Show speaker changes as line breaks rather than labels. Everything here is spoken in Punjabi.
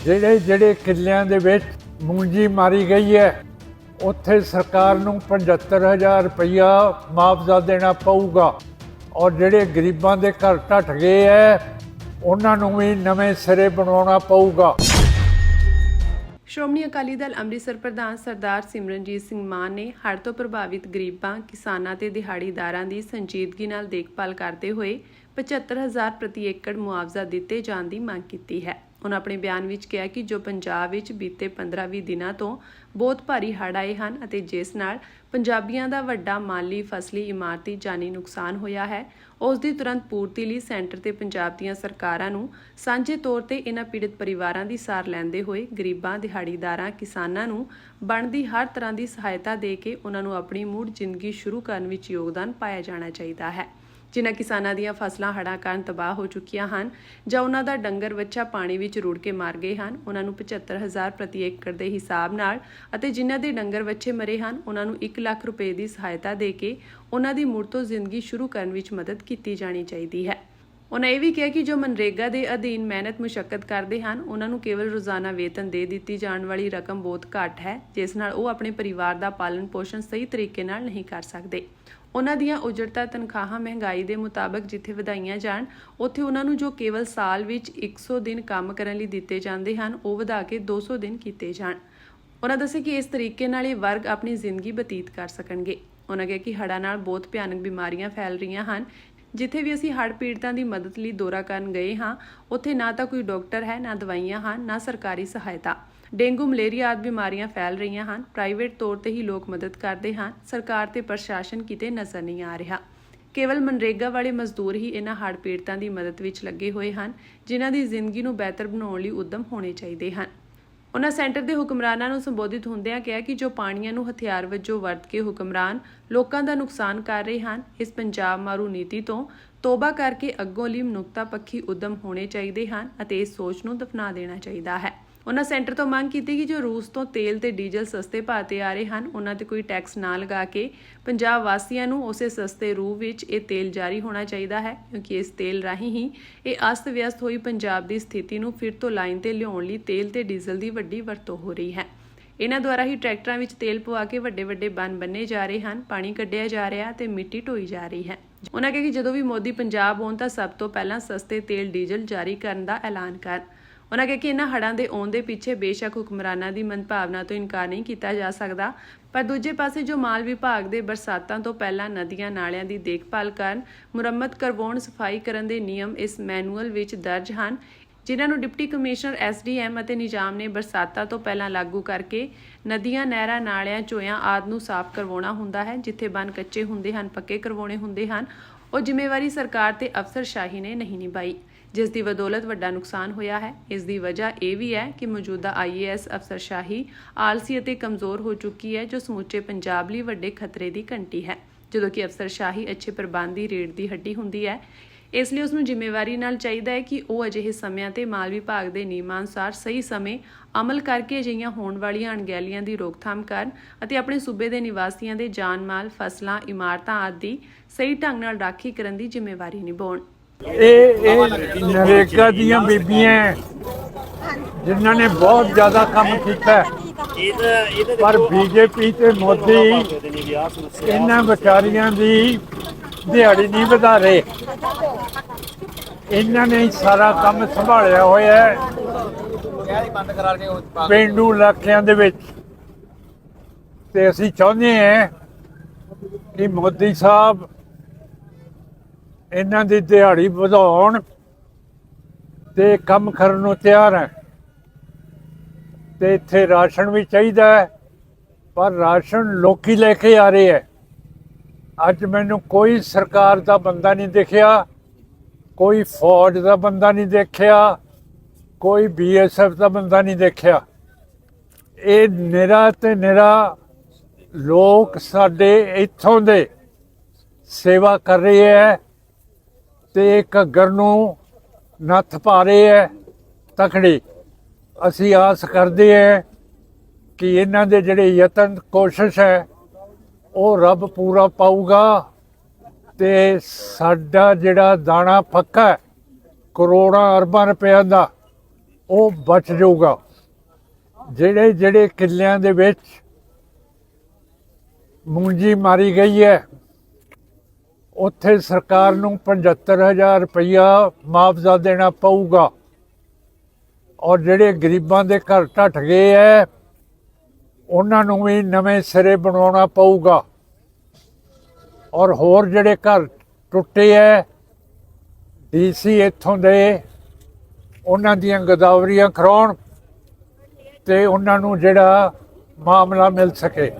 ਜਿਹੜੇ ਜਿਹੜੇ ਕਿੱਲਿਆਂ ਦੇ ਵਿੱਚ ਮੂੰਜੀ ਮਾਰੀ ਗਈ ਹੈ, ਉੱਥੇ ਸਰਕਾਰ ਨੂੰ 75000 ਰੁਪਇਆ ਮੁਆਵਜ਼ਾ ਦੇਣਾ ਪਊਗਾ। ਔਰ ਜਿਹੜੇ ਗਰੀਬਾਂ ਦੇ ਘਰ ਢੱਠ ਗਏ ਹੈ, ਉਹਨਾਂ ਨੂੰ ਵੀ ਨਵੇਂ ਸਿਰੇ ਬਣਾਉਣਾ ਪਊਗਾ।
ਸ਼੍ਰੋਮਣੀ ਅਕਾਲੀ ਦਲ ਅੰਮ੍ਰਿਤਸਰ ਪ੍ਰਧਾਨ ਸਰਦਾਰ ਸਿਮਰਨਜੀਤ ਸਿੰਘ ਮਾਨ ਨੇ ਹੜ੍ਹ ਤੋਂ ਪ੍ਰਭਾਵਿਤ ਗਰੀਬਾਂ, ਕਿਸਾਨਾਂ ਤੇ ਦਿਹਾੜੀਦਾਰਾਂ ਦੀ ਸੰਜੀਦਗੀ ਨਾਲ ਦੇਖਭਾਲ ਕਰਦੇ ਹੋਏ 75000 ਪ੍ਰਤੀ ਏਕੜ ਮੁਆਵਜ਼ਾ ਦਿੱਤੇ ਜਾਣ ਦੀ ਮੰਗ ਕੀਤੀ ਹੈ। ਉਹਨਾਂ ਆਪਣੇ ਬਿਆਨ ਵਿੱਚ ਕਿਹਾ ਕਿ ਜੋ ਪੰਜਾਬ ਵਿੱਚ ਬੀਤੇ 15-20 ਦਿਨਾਂ ਤੋਂ ਬਹੁਤ ਭਾਰੀ ਹੜ੍ਹ ਆਏ ਹਨ ਅਤੇ ਜਿਸ ਨਾਲ ਪੰਜਾਬੀਆਂ ਦਾ ਵੱਡਾ ਮਾਲੀ ਫਸਲੀ ਇਮਾਰਤੀ ਜਾਨੀ ਨੁਕਸਾਨ ਹੋਇਆ ਹੈ, ਉਸ ਦੀ ਤੁਰੰਤ ਪੂਰਤੀ ਲਈ ਸੈਂਟਰ ਤੇ ਪੰਜਾਬ ਦੀਆਂ ਸਰਕਾਰਾਂ ਨੂੰ ਸਾਂਝੇ ਤੌਰ ਤੇ ਇਹਨਾਂ ਪੀੜਤ ਪਰਿਵਾਰਾਂ ਦੀ ਸਾਰ ਲੈਂਦੇ ਹੋਏ ਗਰੀਬਾਂ, ਦਿਹਾੜੀਦਾਰਾਂ, ਕਿਸਾਨਾਂ ਨੂੰ ਬਣਦੀ ਹਰ ਤਰ੍ਹਾਂ ਦੀ ਸਹਾਇਤਾ ਦੇ ਕੇ ਉਹਨਾਂ ਨੂੰ ਆਪਣੀ ਮੁੜ ਜ਼ਿੰਦਗੀ ਸ਼ੁਰੂ ਕਰਨ ਵਿੱਚ ਯੋਗਦਾਨ ਪਾਇਆ ਜਾਣਾ ਚਾਹੀਦਾ ਹੈ। ਜਿਨ੍ਹਾਂ ਕਿਸਾਨਾਂ ਦੀਆਂ ਫਸਲਾਂ ਹੜ੍ਹਾਂ ਕਾਰਨ ਤਬਾਹ ਹੋ ਚੁੱਕੀਆਂ ਹਨ ਜਾਂ ਉਹਨਾਂ ਦਾ ਡੰਗਰ ਵੱਛਾ ਪਾਣੀ ਵਿੱਚ ਰੁੜ ਕੇ ਮਰ ਗਏ ਹਨ, ਉਹਨਾਂ ਨੂੰ 75000 ਪ੍ਰਤੀ ਏਕੜ ਦੇ ਹਿਸਾਬ ਨਾਲ ਅਤੇ ਜਿਨ੍ਹਾਂ ਦੇ ਡੰਗਰ ਵੱਛੇ ਮਰੇ ਹਨ, ਉਹਨਾਂ ਨੂੰ 1 ਲੱਖ ਰੁਪਏ ਦੀ ਸਹਾਇਤਾ ਦੇ ਕੇ ਉਹਨਾਂ ਦੀ ਮੁੜ ਤੋਂ ਜ਼ਿੰਦਗੀ ਸ਼ੁਰੂ ਕਰਨ ਵਿੱਚ ਮਦਦ ਕੀਤੀ ਜਾਣੀ ਚਾਹੀਦੀ ਹੈ। ਉਹਨਾਂ ਇਹ ਵੀ ਕਿਹਾ ਕਿ ਜੋ ਮਨਰੇਗਾ ਦੇ ਅਧੀਨ ਮਿਹਨਤ ਮੁਸ਼ਕਲ ਕਰਦੇ ਹਨ ਉਹਨਾਂ ਨੂੰ ਕੇਵਲ ਰੋਜ਼ਾਨਾ ਵੇਤਨ ਦੇ ਦਿੱਤੀ ਜਾਣ ਵਾਲੀ ਰਕਮ ਬਹੁਤ ਘੱਟ ਹੈ, ਜਿਸ ਨਾਲ ਉਹ ਆਪਣੇ ਪਰਿਵਾਰ ਦਾ ਪਾਲਣ ਪੋਸ਼ਣ ਸਹੀ ਤਰੀਕੇ ਨਾਲ ਨਹੀਂ ਕਰ ਸਕਦੇ। ਉਹਨਾਂ ਦੀਆਂ ਉਜੜਤਾ ਤਨਖਾਹਾਂ ਮਹਿੰਗਾਈ ਦੇ ਮੁਤਾਬਕ ਜਿੱਥੇ ਵਧਾਈਆਂ ਜਾਣ, ਉੱਥੇ ਉਹਨਾਂ ਨੂੰ ਜੋ ਕੇਵਲ ਸਾਲ ਵਿੱਚ 100 ਦਿਨ ਕੰਮ ਕਰਨ ਲਈ ਦਿੱਤੇ ਜਾਂਦੇ ਹਨ, ਉਹ ਵਧਾ ਕੇ 200 ਦਿਨ ਕੀਤੇ ਜਾਣ। ਉਹਨਾਂ ਦੱਸਿਆ ਕਿ ਇਸ ਤਰੀਕੇ ਨਾਲ ਇਹ ਵਰਗ ਆਪਣੀ ਜ਼ਿੰਦਗੀ ਬਤੀਤ ਕਰ ਸਕਣਗੇ। ਉਹਨਾਂ ਕਿਹਾ ਕਿ ਹੜ੍ਹਾਂ ਨਾਲ ਬਹੁਤ ਭਿਆਨਕ ਬਿਮਾਰੀਆਂ ਫੈਲ ਰਹੀਆਂ ਹਨ ਜਿੱਥੇ ਵੀ ਅਸੀਂ ਹੜ੍ਹ ਪੀੜਤਾਂ ਦੀ ਮਦਦ ਲਈ ਦੌਰਾ ਕਰਨ ਗਏ ਹਾਂ, ਉੱਥੇ ਨਾ ਤਾਂ ਕੋਈ ਡਾਕਟਰ ਹੈ, ਨਾ ਦਵਾਈਆਂ ਹਨ, ਨਾ ਸਰਕਾਰੀ ਸਹਾਇਤਾ। ਡੇਂਗੂ, ਮਲੇਰੀਆ ਆਦਿ ਬਿਮਾਰੀਆਂ ਫੈਲ ਰਹੀਆਂ ਹਨ। ਪ੍ਰਾਈਵੇਟ ਤੌਰ ਤੇ ਹੀ ਲੋਕ ਮਦਦ ਕਰਦੇ ਹਨ। ਸਰਕਾਰ ਤੇ ਪ੍ਰਸ਼ਾਸਨ ਕਿਤੇ ਨਜ਼ਰ ਨਹੀਂ ਆ ਰਿਹਾ। ਕੇਵਲ ਮਨਰੇਗਾ ਵਾਲੇ ਮਜ਼ਦੂਰ ਹੀ ਇਹਨਾਂ ਹੜ੍ਹ ਪੀੜਤਾਂ ਦੀ ਮਦਦ ਵਿੱਚ ਲੱਗੇ ਹੋਏ ਹਨ, ਜਿਨ੍ਹਾਂ ਦੀ ਜ਼ਿੰਦਗੀ ਨੂੰ ਬਿਹਤਰ ਬਣਾਉਣ ਲਈ ਉਦਮ ਹੋਣੇ ਚਾਹੀਦੇ ਹਨ। ਉਹਨਾਂ ਸੈਂਟਰ ਦੇ ਹੁਕਮਰਾਨਾਂ ਨੂੰ ਸੰਬੋਧਿਤ ਹੁੰਦਿਆਂ ਕਿਹਾ ਕਿ ਜੋ ਪਾਣੀਆਂ ਨੂੰ ਹਥਿਆਰ ਵਜੋਂ ਵਰਤ ਕੇ ਹੁਕਮਰਾਨ ਲੋਕਾਂ ਦਾ ਨੁਕਸਾਨ ਕਰ ਰਹੇ ਹਨ, ਇਸ ਪੰਜਾਬ ਮਾਰੂ ਨੀਤੀ ਤੋਂ ਤੋਬਾ ਕਰਕੇ ਅੱਗੋਂ ਲਈ ਮਨੁੱਖਤਾ ਪੱਖੀ ਉਦਮ ਹੋਣੇ ਚਾਹੀਦੇ ਹਨ ਅਤੇ ਇਸ ਸੋਚ ਨੂੰ ਦਫਨਾ ਦੇਣਾ ਚਾਹੀਦਾ ਹੈ। ਉਹਨਾਂ ਸੈਂਟਰ ਤੋਂ ਮੰਗ ਕੀਤੀ ਕਿ ਜੋ ਰੂਸ ਤੋਂ ਤੇਲ ਤੇ ਡੀਜ਼ਲ ਸਸਤੇ ਭਾਅ ਤੇ ਆ ਰਹੇ ਹਨ, ਉਹਨਾਂ ਤੇ ਕੋਈ ਟੈਕਸ ਨਾ ਲਗਾ ਕੇ ਪੰਜਾਬ ਵਾਸੀਆਂ ਨੂੰ ਉਸੇ ਸਸਤੇ ਰੂਪ ਵਿੱਚ ਇਹ ਤੇਲ ਜਾਰੀ ਹੋਣਾ ਚਾਹੀਦਾ ਹੈ, ਕਿਉਂਕਿ ਇਸ ਤੇਲ ਰਾਹੀਂ ਹੀ ਇਹ ਅਸਤ ਵਿਅਸਤ ਹੋਈ ਪੰਜਾਬ ਦੀ ਸਥਿਤੀ ਨੂੰ ਫਿਰ ਤੋਂ ਲਾਈਨ ਤੇ ਲਿਆਉਣ ਲਈ ਤੇਲ ਤੇ ਡੀਜ਼ਲ ਦੀ ਵੱਡੀ ਵਰਤੋਂ ਹੋ ਰਹੀ ਹੈ। ਇਹਨਾਂ ਦੁਆਰਾ ਹੀ ਟਰੈਕਟਰਾਂ ਵਿੱਚ ਤੇਲ ਪਵਾ ਕੇ ਵੱਡੇ ਵੱਡੇ ਬੰਨ ਬੰਨੇ ਜਾ ਰਹੇ ਹਨ, ਪਾਣੀ ਕੱਢਿਆ ਜਾ ਰਿਹਾ ਤੇ ਮਿੱਟੀ ਢੋਈ ਜਾ ਰਹੀ ਹੈ। ਉਹਨਾਂ ਕਿਹਾ ਕਿ ਜਦੋਂ ਵੀ ਮੋਦੀ ਪੰਜਾਬ ਆਉਣ ਤਾਂ ਸਭ ਤੋਂ ਪਹਿਲਾਂ ਸਸਤੇ ਤੇਲ ਡੀਜ਼ਲ ਜਾਰੀ ਕਰਨ ਦਾ ਐਲਾਨ ਕਰਨ। ਉਹਨਾਂ ਕਿਹਾ ਕਿ ਇਹਨਾਂ ਹੜ੍ਹਾਂ ਦੇ ਆਉਣ ਦੇ ਪਿੱਛੇ ਬੇਸ਼ੱਕ ਹੁਕਮਰਾਨਾਂ ਦੀ ਮਨਭਾਵਨਾ ਤੋਂ ਇਨਕਾਰ ਨਹੀਂ ਕੀਤਾ ਜਾ ਸਕਦਾ, ਪਰ ਦੂਜੇ ਪਾਸੇ ਜੋ ਮਾਲ ਵਿਭਾਗ ਦੇ ਬਰਸਾਤਾਂ ਤੋਂ ਪਹਿਲਾਂ ਨਦੀਆਂ ਨਾਲਿਆਂ ਦੀ ਦੇਖਭਾਲ ਕਰਨ, ਮੁਰੰਮਤ ਕਰਵਾਉਣ, ਸਫ਼ਾਈ ਕਰਨ ਦੇ ਨਿਯਮ ਇਸ ਮੈਨੂਅਲ ਵਿੱਚ ਦਰਜ ਹਨ, ਜਿਨ੍ਹਾਂ ਨੂੰ ਡਿਪਟੀ ਕਮਿਸ਼ਨਰ ਐਸਡੀਐਮ ਅਤੇ ਨਿਜ਼ਾਮ ਨੇ ਬਰਸਾਤਾਂ ਤੋਂ ਪਹਿਲਾਂ ਲਾਗੂ ਕਰਕੇ ਨਦੀਆਂ, ਨਹਿਰਾਂ, ਨਾਲਿਆਂ, ਚੋਇਆਂ ਆਦਿ ਨੂੰ ਸਾਫ਼ ਕਰਵਾਉਣਾ ਹੁੰਦਾ ਹੈ, ਜਿੱਥੇ ਬੰਨ ਕੱਚੇ ਹੁੰਦੇ ਹਨ, ਪੱਕੇ ਕਰਵਾਉਣੇ ਹੁੰਦੇ ਹਨ, ਉਹ ਜ਼ਿੰਮੇਵਾਰੀ ਸਰਕਾਰ ਤੇ ਅਫਸਰਸ਼ਾਹੀ ਨੇ ਨਹੀਂ ਨਿਭਾਈ। ਜਿਸ ਦੀ ਬਦੌਲਤ ਵੱਡਾ ਨੁਕਸਾਨ ਹੋਇਆ ਹੈ। ਇਸ ਦੀ ਵਜ੍ਹਾ ਇਹ ਵੀ ਹੈ ਕਿ ਮੌਜੂਦਾ ਆਈਏਐਸ ਅਫਸਰਸ਼ਾਹੀ ਆਲਸੀ ਅਤੇ ਕਮਜ਼ੋਰ ਹੋ ਚੁੱਕੀ ਹੈ, ਜੋ ਸਮੁੱਚੇ ਪੰਜਾਬ ਲਈ ਵੱਡੇ ਖਤਰੇ ਦੀ ਘੰਟੀ ਹੈ। ਜਦੋਂ ਕਿ ਅਫਸਰਸ਼ਾਹੀ ਅੱਛੇ ਪ੍ਰਬੰਧ ਦੀ ਰੀੜ ਦੀ ਹੱਡੀ ਹੁੰਦੀ ਹੈ, ਇਸ ਲਈ ਉਸ ਨੂੰ ਜ਼ਿੰਮੇਵਾਰੀ ਨਾਲ ਚਾਹੀਦਾ ਹੈ ਕਿ ਉਹ ਅਜਿਹੇ ਸਮਿਆਂ ਤੇ ਮਾਲ ਵਿਭਾਗ ਦੇ ਨਿਯਮਾਂ ਅਨੁਸਾਰ ਸਹੀ ਸਮੇਂ ਅਮਲ ਕਰਕੇ ਅਜਿਹੀਆਂ ਹੋਣ ਵਾਲੀਆਂ ਅਣਗਹਿਲੀਆਂ ਦੀ ਰੋਕਥਾਮ ਕਰਨ ਅਤੇ ਆਪਣੇ ਸੂਬੇ ਦੇ ਨਿਵਾਸੀਆਂ ਦੇ ਜਾਨ ਮਾਲ, ਫਸਲਾਂ, ਇਮਾਰਤਾਂ ਆਦਿ ਸਹੀ ਢੰਗ ਨਾਲ ਰਾਖੀ ਕਰਨ ਦੀ ਜ਼ਿੰਮੇਵਾਰੀ ਨਿਭਾਉਣ।
ਇਹ ਇਹ ਨਰੇਗਾ ਦੀਆਂ ਬੀਬੀਆਂ ਜਿਨ੍ਹਾਂ ਨੇ ਬਹੁਤ ਜ਼ਿਆਦਾ ਕੰਮ ਕੀਤਾ ਹੈ। ਪਰ ਬੀਜੇਪੀ ਤੇ ਮੋਦੀ ਇਹਨਾਂ ਵਿਚਾਰੀਆਂ ਦੀ ਦਿਹਾੜੀ ਨਹੀਂ ਵਧਾ ਰਹੇ ਇਹਨਾਂ ਨੇ ਸਾਰਾ ਕੰਮ ਸੰਭਾਲਿਆ ਹੋਇਆ ਹੈ ਪਿੰਡੂ ਇਲਾਕਿਆਂ ਦੇ ਵਿੱਚ। ਤੇ ਅਸੀਂ ਚਾਹੁੰਦੇ ਹਾਂ ਕਿ ਮੋਦੀ ਸਾਹਿਬ ਇਹਨਾਂ ਦੀ ਦਿਹਾੜੀ ਵਧਾਉਣ ਤੇ ਕੰਮ ਕਰਨ ਨੂੰ ਤਿਆਰ ਹੈ। ਤੇ ਇੱਥੇ ਰਾਸ਼ਨ ਵੀ ਚਾਹੀਦਾ ਹੈ, ਪਰ ਰਾਸ਼ਨ ਲੋਕੀ ਲੈ ਕੇ ਆ ਰਹੇ ਹੈ। ਅੱਜ ਮੈਨੂੰ ਕੋਈ ਸਰਕਾਰ ਦਾ ਬੰਦਾ ਨਹੀਂ ਦੇਖਿਆ, ਕੋਈ ਫੌਜ ਦਾ ਬੰਦਾ ਨਹੀਂ ਦੇਖਿਆ, ਕੋਈ ਬੀਐਸਐਫ ਦਾ ਬੰਦਾ ਨਹੀਂ ਦੇਖਿਆ। ਇਹ ਨਿਰਾ ਤੇ ਨਿਰਾ ਲੋਕ ਸਾਡੇ ਇੱਥੋਂ ਦੇ ਸੇਵਾ ਕਰ ਰਹੇ ਹੈ। ਤੇ ਘੱਗਰ ਨੂੰ ਨੱਥ ਪਾ ਰਹੇ ਹੈ ਤਕੜੀ ਅਸੀਂ ਆਸ ਕਰਦੇ ਹੈ ਕਿ ਇਹਨਾਂ ਦੇ ਜਿਹੜੇ ਯਤਨ, ਕੋਸ਼ਿਸ਼ ਹੈ ਉਹ ਰੱਬ ਪੂਰਾ ਪਾਊਗਾ ਤੇ ਸਾਡਾ ਜਿਹੜਾ ਦਾਣਾ ਫੱਕਾ ਕਰੋੜਾਂ ਅਰਬਾਂ ਰੁਪਏ ਦਾ, ਉਹ ਬਚ ਜਾਊਗਾ। ਜਿਹੜੇ ਜਿਹੜੇ ਕਿੱਲਿਆਂ ਦੇ ਵਿੱਚ ਮੂੰਜੀ ਮਾਰੀ ਗਈ ਹੈ ਉੱਥੇ ਸਰਕਾਰ ਨੂੰ 75000 ਰੁਪਇਆ ਮੁਆਵਜ਼ਾ ਦੇਣਾ ਪਊਗਾ। ਔਰ ਜਿਹੜੇ ਗਰੀਬਾਂ ਦੇ ਘਰ ਢੱਠ ਗਏ ਐ, ਉਹਨਾਂ ਨੂੰ ਵੀ ਨਵੇਂ ਸਿਰੇ ਬਣਾਉਣਾ ਪਊਗਾ। ਔਰ ਹੋਰ ਜਿਹੜੇ ਘਰ ਟੁੱਟੇ ਐ, ਡੀਸੀ ਇੱਥੋਂ ਦੇ, ਉਹਨਾਂ ਦੀਆਂ ਗਦਾਵਰੀਆਂ ਕਰਾਉਣ ਤੇ ਉਹਨਾਂ ਨੂੰ ਜਿਹੜਾ ਮਾਮਲਾ ਮਿਲ ਸਕੇ।